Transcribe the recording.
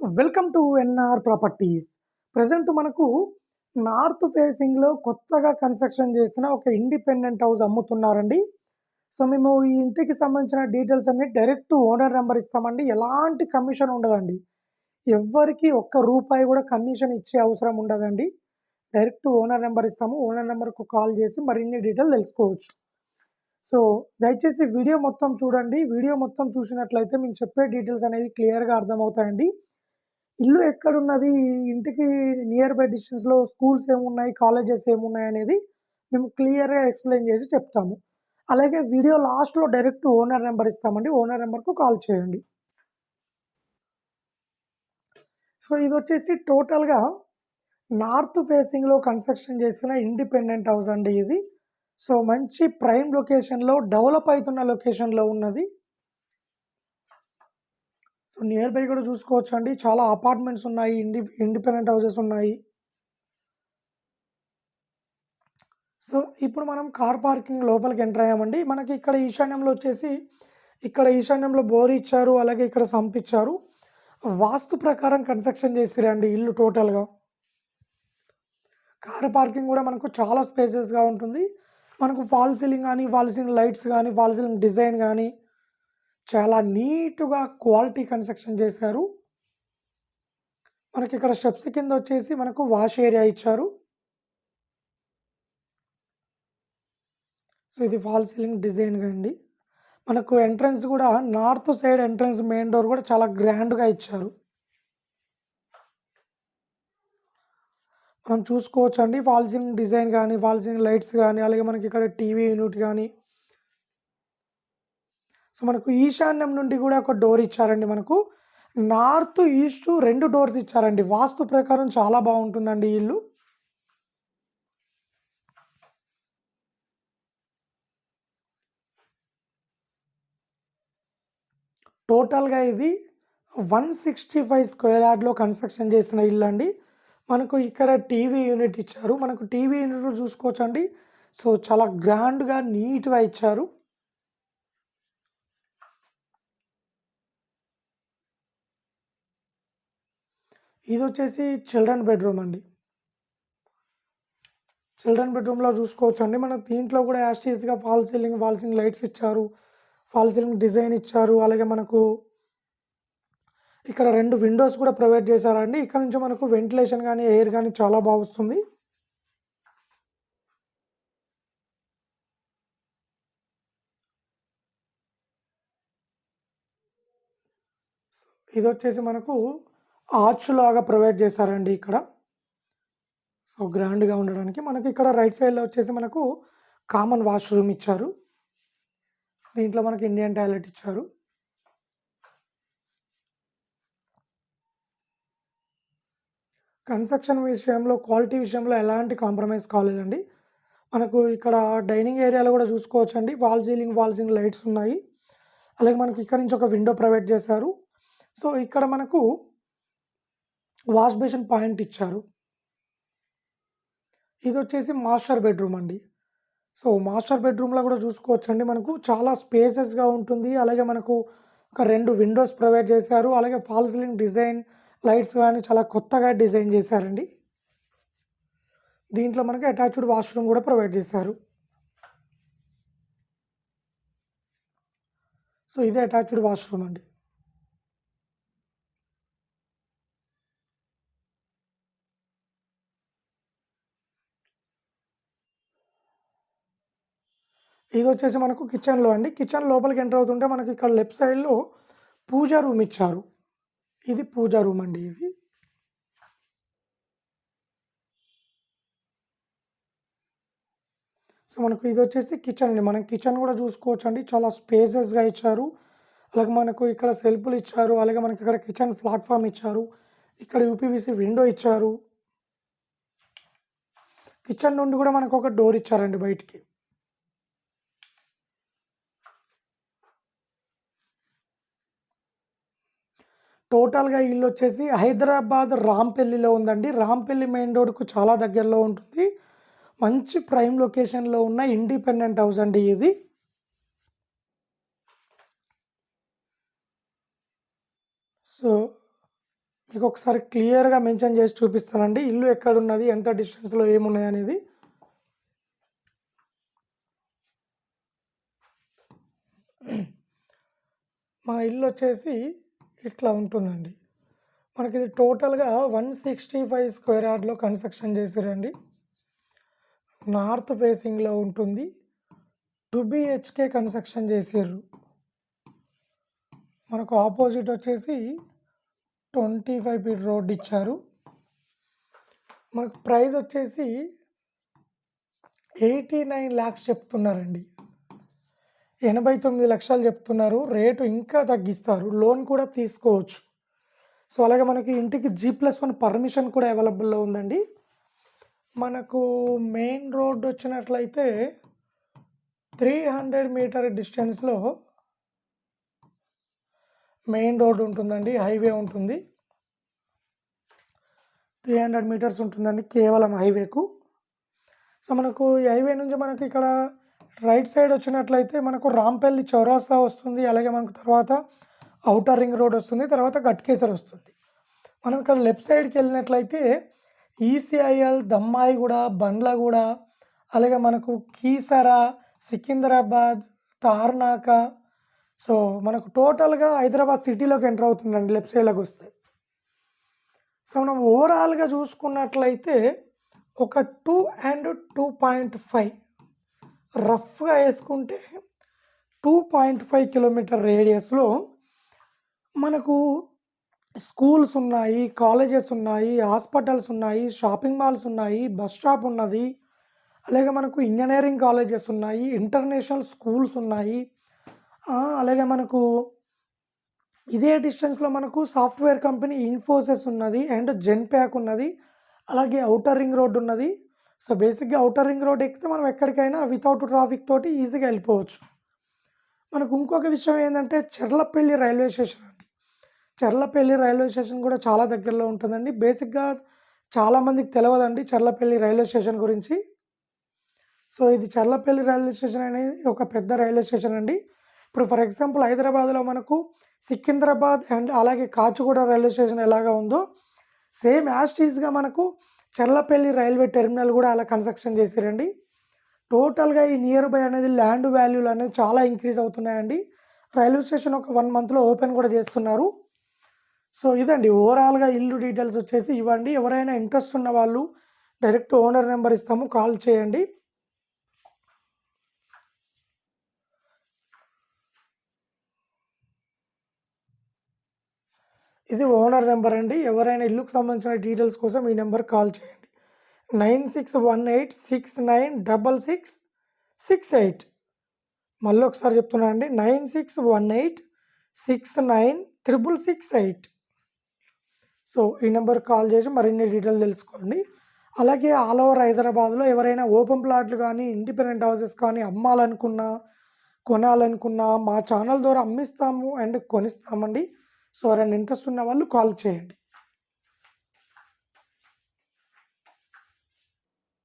Welcome to NR properties. Present మనకు north ఫేసింగ్లో కొత్తగా కన్స్ట్రక్షన్ చేసిన ఒక ఇండిపెండెంట్ హౌస్ అమ్ముతున్నారండి. సో మేము ఈ ఇంటికి సంబంధించిన డీటెయిల్స్ అన్ని డైరెక్ట్ ఓనర్ నెంబర్ ఇస్తామండి. ఎలాంటి కమిషన్ ఉండదండి. ఎవ్వరికి ఒక్క రూపాయి కూడా కమిషన్ ఇచ్చే అవసరం ఉండదండి. డైరెక్ట్ ఓనర్ నెంబర్ ఇస్తాము. ఓనర్ నెంబర్కు కాల్ చేసి మరిన్ని డీటెయిల్ తెలుసుకోవచ్చు. సో దయచేసి వీడియో మొత్తం చూడండి. వీడియో మొత్తం చూసినట్లయితే మేము చెప్పే డీటెయిల్స్ అనేవి క్లియర్గా అర్థమవుతాయండి. ఇల్లు ఎక్కడున్నది? ఇంటికి నియర్ బై డిస్టెన్స్లో స్కూల్స్ ఏమున్నాయి? కాలేజెస్ ఏమున్నాయి? అనేది మేము క్లియర్గా ఎక్స్ప్లెయిన్ చేసి చెప్తాము. అలాగే వీడియో లాస్ట్లో డైరెక్ట్ ఓనర్ నెంబర్ ఇస్తామండి. ఓనర్ నెంబర్కు కాల్ చేయండి. సో ఇది వచ్చేసి టోటల్గా నార్త్ ఫేసింగ్లో కన్స్ట్రక్షన్ చేసిన ఇండిపెండెంట్ హౌస్ అండి ఇది. సో మంచి ప్రైమ్ లొకేషన్లో డెవలప్ అవుతున్న లొకేషన్లో ఉన్నది. సో నియర్ బై కూడా చూసుకోవచ్చు అండి చాలా అపార్ట్మెంట్స్ ఉన్నాయి ఇండి ఇండిపెండెంట్ హౌసెస్ ఉన్నాయి. సో ఇప్పుడు మనం కార్ పార్కింగ్ లోపలికి ఎంటర్ అయ్యామండి. మనకి ఇక్కడ ఈశాన్యంలో వచ్చేసి ఇక్కడ ఈశాన్యంలో బోర్ ఇచ్చారు అలాగే ఇక్కడ సంప్ ఇచ్చారు. వాస్తు ప్రకారం కన్స్ట్రక్షన్ చేసిరండి ఇల్లు టోటల్గా. కార్ పార్కింగ్ కూడా మనకు చాలా స్పేసెస్గా ఉంటుంది. మనకు ఫాల్ సీలింగ్ కానీ ఫాల్ సీలింగ్ లైట్స్ కానీ ఫాల్ సీలింగ్ డిజైన్ కానీ చాలా నీట్గా క్వాలిటీ కన్స్ట్రక్షన్ చేశారు. మనకి ఇక్కడ స్టెప్స్ కింద వచ్చేసి మనకు వాష్ ఏరియా ఇచ్చారు. సో ఇది ఫాల్ సీలింగ్ డిజైన్గా అండి. మనకు ఎంట్రన్స్ కూడా north side entrance main door కూడా చాలా గ్రాండ్గా ఇచ్చారు. మనం చూసుకోవచ్చు అండి ఫాల్ సీలింగ్ డిజైన్ కానీ ఫాల్ సీలింగ్ లైట్స్ కానీ అలాగే మనకి ఇక్కడ టీవీ యూనిట్ కానీ సో మనకు ఈశాన్యం నుండి కూడా ఒక డోర్ ఇచ్చారండి మనకు. నార్త్ ఈస్ట్ రెండు డోర్స్ ఇచ్చారండి. వాస్తు ప్రకారం చాలా బాగుంటుందండి ఇల్లు. టోటల్గా ఇది వన్ సిక్స్టీ ఫైవ్ స్క్వేర్ యార్డ్లో కన్స్ట్రక్షన్ చేసిన ఇల్లు అండి. మనకు ఇక్కడ టీవీ యూనిట్ ఇచ్చారు. మనకు టీవీ యూనిట్ చూసుకోవచ్చు అండి సో చాలా గ్రాండ్గా నీట్గా ఇచ్చారు. ఇది వచ్చేసి చిల్డ్రన్ బెడ్రూమ్ అండి. చిల్డ్రన్ బెడ్రూమ్లో చూసుకోవచ్చు అండి మనకు దీంట్లో కూడా యాస్టీస్గా fall ceiling fall ceiling lights ఇచ్చారు. ఫాల్ సీలింగ్ డిజైన్ ఇచ్చారు. అలాగే మనకు ఇక్కడ రెండు విండోస్ కూడా ప్రొవైడ్ చేశారండి. ఇక్కడ నుంచి మనకు వెంటిలేషన్ కానీ ఎయిర్ కానీ చాలా బాగా వస్తుంది. ఇది వచ్చేసి మనకు ఆర్చ్ లాగా ప్రొవైడ్ చేశారండి ఇక్కడ. సో గ్రాండ్గా ఉండడానికి మనకి ఇక్కడ రైట్ సైడ్లో వచ్చేసి మనకు కామన్ వాష్రూమ్ ఇచ్చారు. దీంట్లో మనకి ఇండియన్ టాయిలెట్ ఇచ్చారు. కన్స్ట్రక్షన్ విషయంలో క్వాలిటీ విషయంలో ఎలాంటి కాంప్రమైజ్ కాలేదండి. మనకు ఇక్కడ డైనింగ్ ఏరియాలో కూడా చూసుకోవచ్చు అండి wall ceiling wall ceiling lights ఉన్నాయి. అలాగే మనకి ఇక్కడ నుంచి ఒక విండో ప్రొవైడ్ చేశారు. సో ఇక్కడ మనకు వాష్ బేసిన్ పాయింట్ ఇచ్చారు. ఇది వచ్చేసి మాస్టర్ బెడ్రూమ్ అండి. సో మాస్టర్ బెడ్రూమ్లో కూడా చూసుకోవచ్చండి. మనకు చాలా స్పేసెస్గా ఉంటుంది. అలాగే మనకు ఒక రెండు విండోస్ ప్రొవైడ్ చేశారు. అలాగే ఫాల్ సీలింగ్ డిజైన్ లైట్స్ కానీ చాలా కొత్తగా డిజైన్ చేశారండి. దీంట్లో మనకి అటాచ్డ్ వాష్రూమ్ కూడా ప్రొవైడ్ చేశారు. సో ఇదే అటాచ్డ్ వాష్రూమ్ అండి. ఇది వచ్చేసి మనకు కిచెన్లో అండి. కిచెన్ లోపలికి ఎంటర్ అవుతుంటే మనకి ఇక్కడ లెఫ్ట్ సైడ్లో పూజా రూమ్ ఇచ్చారు. ఇది పూజా రూమ్ అండి ఇది. సో మనకు ఇది వచ్చేసి కిచెన్ అండి. మనం కిచెన్ కూడా చూసుకోవచ్చు అండి చాలా స్పేసెస్గా ఇచ్చారు. అలాగే మనకు ఇక్కడ సెల్ఫ్లు ఇచ్చారు. అలాగే మనకి ఇక్కడ కిచెన్ ప్లాట్ఫామ్ ఇచ్చారు. ఇక్కడ యూపీవీసీ విండో ఇచ్చారు. కిచెన్ నుండి కూడా మనకు ఒక డోర్ ఇచ్చారండి బయటికి. టోటల్గా ఇల్లు వచ్చేసి హైదరాబాద్ రాంపల్లిలో ఉందండి రాంపల్లి మెయిన్ రోడ్కు చాలా దగ్గరలో ఉంటుంది మంచి ప్రైమ్ లొకేషన్లో ఉన్న ఇండిపెండెంట్ హౌస్ అండి ఇది సో మీకు ఒకసారి క్లియర్‌గా మెన్షన్ చేసి చూపిస్తానండి. ఇల్లు ఎక్కడున్నది? ఎంత డిస్టెన్స్‌లో ఏమున్నాయనేది. మన ఇల్లొచ్చేసి ఇట్లా ఉంటుందండి. మనకి ఇది టోటల్‌గా 165 స్క్వేర్ యార్డ్‌లో కన్‌స్ట్రక్షన్ చేసిరండి నార్త్ ఫేసింగ్‌లో ఉంటుంది. టూ బీహెచ్‌కే కన్‌స్ట్రక్షన్ చేసారు మనకు ఆపోజిట్ వచ్చేసి 25 ఫీట్ రోడ్ ఇచ్చారు. మనకు ప్రైస్ వచ్చేసి ఎయిటీ నైన్ ల్యాక్స్ చెప్తున్నారండి. 89,00,000 చెప్తున్నారు. రేటు ఇంకా తగ్గిస్తారు. లోన్ కూడా తీసుకోవచ్చు. సో, అలాగే మనకి ఇంటికి జీ ప్లస్ వన్ పర్మిషన్ కూడా అవైలబుల్‌లో ఉందండి. మనకు మెయిన్ రోడ్ వచ్చినట్లయితే 300 మీటర్ డిస్టెన్స్‌లో మెయిన్ రోడ్ ఉంటుందండి. హైవే ఉంటుంది. 300 మీటర్స్ ఉంటుందండి కేవలం హైవేకు. సో, మనకు ఈ హైవే నుంచి మనకి ఇక్కడ రైట్ సైడ్ వచ్చినట్లయితే మనకు రాంపల్లి చౌరాస్తా వస్తుంది. అలాగే మనకు తర్వాత ఔటర్ రింగ్ రోడ్ వస్తుంది. తర్వాత గట్కేసర్ వస్తుంది. మనం ఇక్కడ లెఫ్ట్ సైడ్‌కి వెళ్ళినట్లయితే ఈసీఐఎల్, దమ్మాయిగూడ, బండ్లగూడ, అలాగే మనకు కీసర, సికింద్రాబాద్, తార్నాక సో, మనకు టోటల్‌గా హైదరాబాద్ సిటీలోకి ఎంటర్ అవుతుందండి లెఫ్ట్ సైడ్‌లోకి వస్తే. సో, మనం ఓవరాల్‌గా చూసుకున్నట్లయితే ఒక టూ అండ్ 2.5 రఫ్‌గా వేసుకుంటే టూ పాయింట్ ఫైవ్ కిలోమీటర్ రేడియస్‌లో మనకు స్కూల్స్ ఉన్నాయి. కాలేజెస్ ఉన్నాయి. హాస్పిటల్స్ ఉన్నాయి. షాపింగ్ మాల్స్ ఉన్నాయి. బస్ స్టాప్ ఉన్నది. అలాగే మనకు ఇంజనీరింగ్ కాలేజెస్ ఉన్నాయి. ఇంటర్నేషనల్ స్కూల్స్ ఉన్నాయి. అలాగే మనకు ఇదే డిస్టెన్స్‌లో మనకు సాఫ్ట్‌వేర్ కంపెనీ ఇన్ఫోసిస్ ఉన్నది. అండ్ జెన్‌ప్యాక్ ఉన్నది. అలాగే ఔటర్ రింగ్ రోడ్ ఉన్నది. సో, బేసిక్‌గా అవుటర్ రింగ్ రోడ్ ఎక్కితే మనం ఎక్కడికైనా వితౌట్ ట్రాఫిక్ తోటి ఈజీగా వెళ్ళిపోవచ్చు. మనకు ఇంకొక విషయం ఏంటంటే చెర్లపల్లి రైల్వే స్టేషన్ అండి. చెర్లపల్లి రైల్వే స్టేషన్ కూడా చాలా దగ్గరలో ఉంటుందండి. బేసిక్‌గా చాలామందికి తెలియదండి చెర్లపల్లి రైల్వే స్టేషన్ గురించి. సో, ఇది చెర్లపల్లి రైల్వే స్టేషన్ అనేది ఒక పెద్ద రైల్వే స్టేషన్ అండి. ఇప్పుడు ఫర్ ఎగ్జాంపుల్ హైదరాబాద్‌లో మనకు సికింద్రాబాద్ అండ్ అలాగే కాచిగూడ రైల్వే స్టేషన్ ఎలాగా ఉందో సేమ్ యాస్టీస్గా మనకు చెర్లపల్లి రైల్వే టెర్మినల్ కూడా అలా కన్‌స్ట్రక్షన్ చేసిరండి టోటల్‌గా ఈ నియర్ బై అనేది ల్యాండ్ వాల్యూలు అనేది చాలా ఇంక్రీజ్ అవుతున్నాయండి. రైల్వే స్టేషన్ ఒక వన్ మంత్‌లో ఓపెన్ కూడా చేస్తున్నారు. సో, ఇదండి ఓవరాల్‌గా ఇల్లు డీటెయిల్స్ వచ్చేసి ఇవ్వండి. ఎవరైనా ఇంట్రెస్ట్ ఉన్న వాళ్ళు డైరెక్ట్ ఓనర్ నెంబర్ ఇస్తాము. కాల్ చేయండి. ఇది ఓనర్ నెంబర్ అండి. ఎవరైనా ఇల్లుకు సంబంధించిన డీటెయిల్స్ కోసం ఈ నెంబర్ కాల్ చేయండి. Nine six one eight six nine double six six eight మళ్ళీ ఒకసారి చెప్తున్నానండి. 9618696668 సో, ఈ నెంబర్ కాల్ చేసి మరిన్ని డీటెయిల్స్ తెలుసుకోండి. అలాగే ఆల్ ఓవర్ హైదరాబాద్‌లో ఎవరైనా ఓపెన్ ప్లాట్లు కానీ ఇండిపెండెంట్ హౌసెస్ కానీ అమ్మాలనుకున్నా, కొనాలనుకున్నా మా ఛానల్ ద్వారా అమ్మిస్తాము అండ్ కొనిస్తామండి. సో, ఎవరైనా ఇంట్రెస్ట్ ఉన్న వాళ్ళు కాల్ చేయండి.